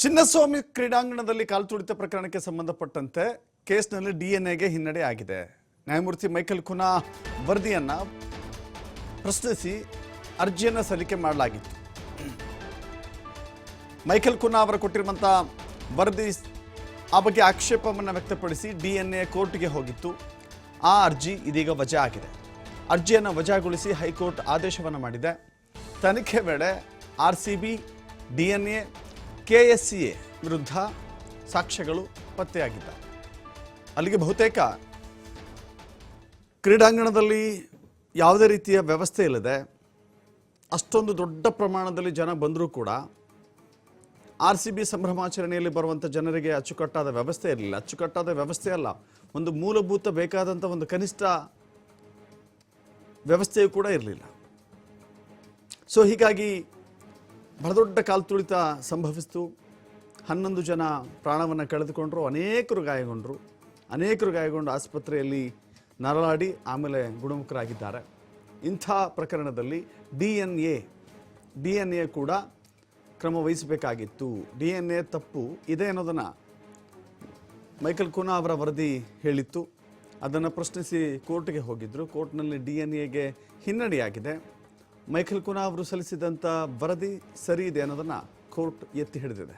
ಚಿನ್ನಸ್ವಾಮಿ ಕ್ರೀಡಾಂಗಣದಲ್ಲಿ ಕಾಲ್ತುಳಿತ ಪ್ರಕರಣಕ್ಕೆ ಸಂಬಂಧಪಟ್ಟಂತೆ ಕೇಸ್ನಲ್ಲಿ ಡಿಎನ್ಎಗೆ ಹಿನ್ನಡೆ ಆಗಿದೆ. ನ್ಯಾಯಮೂರ್ತಿ ಮೈಕಲ್ ಕುನಾ ವರದಿಯನ್ನ ಪ್ರಶ್ನಿಸಿ ಅರ್ಜಿಯನ್ನು ಸಲ್ಲಿಕೆ ಮಾಡಲಾಗಿತ್ತು. ಮೈಕಲ್ ಕುನಾ ಅವರು ಕೊಟ್ಟಿರುವಂಥ ವರದಿ ಆ ಬಗ್ಗೆ ಆಕ್ಷೇಪವನ್ನು ವ್ಯಕ್ತಪಡಿಸಿ ಡಿಎನ್ಎ ಕೋರ್ಟ್ಗೆ ಹೋಗಿತ್ತು. ಆ ಅರ್ಜಿ ಇದೀಗ ವಜಾ ಆಗಿದೆ. ಅರ್ಜಿಯನ್ನು ವಜಾಗೊಳಿಸಿ ಹೈಕೋರ್ಟ್ ಆದೇಶವನ್ನು ಮಾಡಿದೆ. ತನಿಖೆ ವೇಳೆ R C B, D N A K S C A ವಿರುದ್ಧ ಸಾಕ್ಷ್ಯಗಳು ಪತ್ತೆಯಾಗಿದ್ದಾವೆ. ಅಲ್ಲಿಗೆ ಬಹುತೇಕ ಕ್ರೀಡಾಂಗಣದಲ್ಲಿ ಯಾವುದೇ ರೀತಿಯ ವ್ಯವಸ್ಥೆ ಇಲ್ಲದೆ ಅಷ್ಟೊಂದು ದೊಡ್ಡ ಪ್ರಮಾಣದಲ್ಲಿ ಜನ ಬಂದರೂ ಕೂಡ ಆರ್ ಸಿ ಬಿ ಸಂಭ್ರಮಾಚರಣೆಯಲ್ಲಿ ಬರುವಂಥ ಜನರಿಗೆ ಅಚ್ಚುಕಟ್ಟಾದ ವ್ಯವಸ್ಥೆ ಇರಲಿಲ್ಲ. ಅಚ್ಚುಕಟ್ಟಾದ ವ್ಯವಸ್ಥೆ ಅಲ್ಲ. ಒಂದು ಮೂಲಭೂತ ಬೇಕಾದಂಥ ಒಂದು ಕನಿಷ್ಠ ವ್ಯವಸ್ಥೆಯೂ ಕೂಡ ಇರಲಿಲ್ಲ. ಸೊ ಹೀಗಾಗಿ ಬಹಳ ದೊಡ್ಡ ಕಾಲ್ತುಳಿತ ಸಂಭವಿಸಿತು. ಹನ್ನೊಂದು ಜನ ಪ್ರಾಣವನ್ನು ಕಳೆದುಕೊಂಡರು, ಅನೇಕರು ಗಾಯಗೊಂಡರು. ಅನೇಕರು ಗಾಯಗೊಂಡು ಆಸ್ಪತ್ರೆಯಲ್ಲಿ ನರಳಾಡಿ ಆಮೇಲೆ ಗುಣಮುಖರಾಗಿದ್ದಾರೆ. ಇಂಥ ಪ್ರಕರಣದಲ್ಲಿ D N A, D N A ಕೂಡ ಕ್ರಮ ವಹಿಸಬೇಕಾಗಿತ್ತು. ಡಿ ಎನ್ ಎ ತಪ್ಪು ಇದೆ ಅನ್ನೋದನ್ನು ಮೈಕಲ್ ಕುನಾ ಅವರ ವರದಿ ಹೇಳಿತ್ತು. ಅದನ್ನು ಪ್ರಶ್ನಿಸಿ ಕೋರ್ಟ್ಗೆ ಹೋಗಿದ್ದರು ಕೋರ್ಟ್ನಲ್ಲಿ ಡಿ ಎನ್ ಎಗೆ ಹಿನ್ನಡೆಯಾಗಿದೆ. ಮೈಕಲ್ ಕುನಾ ಅವರು ಸಲ್ಲಿಸಿದಂಥ ವರದಿ ಸರಿ ಇದೆ ಅನ್ನೋದನ್ನು ಕೋರ್ಟ್ ಎತ್ತಿ ಹಿಡಿದಿದೆ.